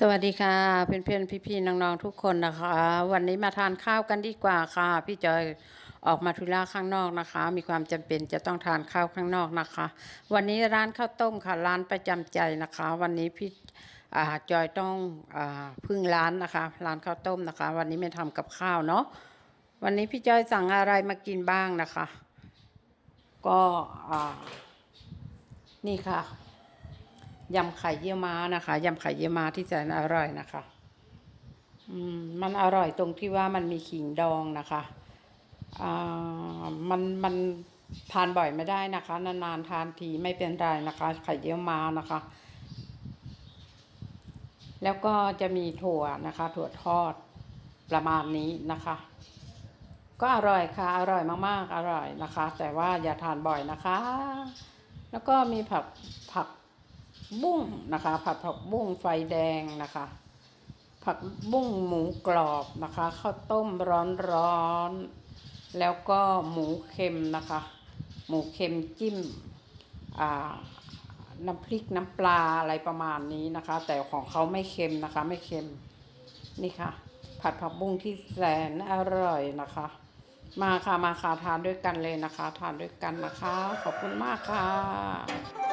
สวัสดีค่ะ เพื่อนๆพี่ๆน้องๆทุกคนนะคะ วันนี้มาทานข้าวกันดีกว่าค่ะ พี่จอยออกมาธุระข้างนอกนะคะ มีความจำเป็นจะต้องทานข้าวข้างนอกนะคะ วันนี้ร้านข้าวต้มค่ะร้านประจำใจนะคะ วันนี้พี่จอยต้องอพึ่งร้านนะคะร้านข้าวต้มนะคะ วันนี้ไม่ทำกับข้าวเนาะวันนี้พี่จอยสั่งอะไรมากินบ้างนะคะ ก็นี่ค่ะ ยำไข่เยี่ยวม้านะคะยำไข่เยี่ยวม้าที่แสนอร่อยนะคะ อืมมันอร่อยตรงที่ว่ามันมีขิงดองนะคะอ่ามันมันทานบ่อยไม่ได้นะคะ นานๆทานทีไม่เป็นไรนะคะ ไข่เยี่ยวม้านะคะ แล้วก็จะมีถั่วนะคะ ถั่วทอดประมาณนี้นะคะ ก็อร่อยค่ะ อร่อยมากๆ อร่อยนะคะ แต่ว่าอย่าทานบ่อยนะคะ แล้วก็มีผักผัก บุ้งนะคะ ผัดผักบุ้งไฟแดงนะคะ ผักบุ้งหมูกรอบนะคะข้าวต้มร้อนๆแล้วก็หมูเค็มนะคะ หมูเค็มจิ้มน้ำพริกน้ำปลาอะไรประมาณนี้นะคะ แต่ของเขาไม่เค็มนะคะ ไม่เค็มนี่ค่ะ ผัดผักบุ้งที่แสนอร่อยนะคะ มาค่ะมาค่ะทานด้วยกันเลยนะคะ ทานด้วยกันนะคะ ขอบคุณมากค่ะ